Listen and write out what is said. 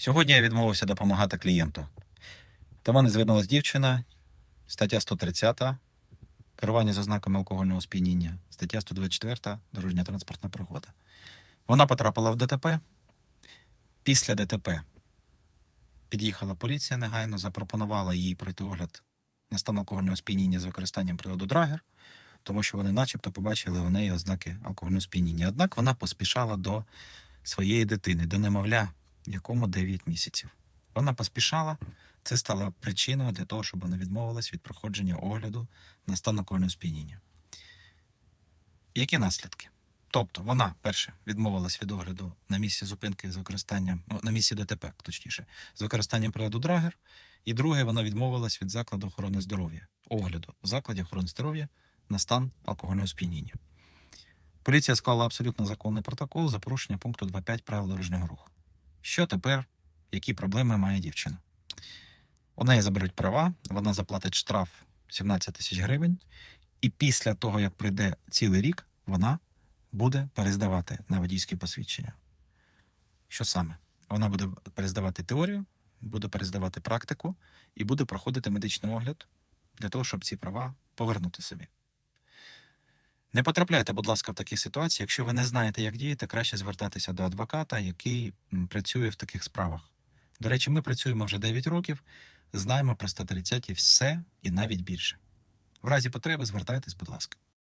Сьогодні я відмовився допомагати клієнту. До мене звернулася дівчина, стаття 130, керування з ознаками алкогольного сп'яніння, стаття 124, дорожня транспортна пригода. Вона потрапила в ДТП. Після ДТП під'їхала поліція негайно, запропонувала їй пройти огляд на стан алкогольного сп'яніння з використанням приладу Драгер, тому що вони, начебто, побачили в неї ознаки алкогольного сп'яніння. Однак вона поспішала до своєї дитини, до немовля, якому 9 місяців. Вона поспішала. Це стало причиною для того, щоб вона відмовилась від проходження огляду на стан алкогольного сп'яніння. Які наслідки? Тобто вона, перше, відмовилась від огляду на місці зупинки з використанням, ну, на місці ДТП, точніше, з використанням приладу Драгер. І друге, вона відмовилась від закладу охорони здоров'я, огляду в закладі охорони здоров'я на стан алкогольного сп'яніння. Поліція склала абсолютно законний протокол за порушення пункту 2.5 правил дорожнього руху. Що тепер, які проблеми має дівчина? У неї заберуть права, вона заплатить штраф 17 тисяч гривень, і після того, як пройде цілий рік, вона буде перездавати на водійське посвідчення. Що саме? Вона буде перездавати теорію, буде перездавати практику і буде проходити медичний огляд для того, щоб ці права повернути собі. Не потрапляйте, будь ласка, в такі ситуації. Якщо ви не знаєте, як діяти, краще звертатися до адвоката, який працює в таких справах. До речі, ми працюємо вже 9 років, знаємо про 130 все і навіть більше. В разі потреби звертайтесь, будь ласка.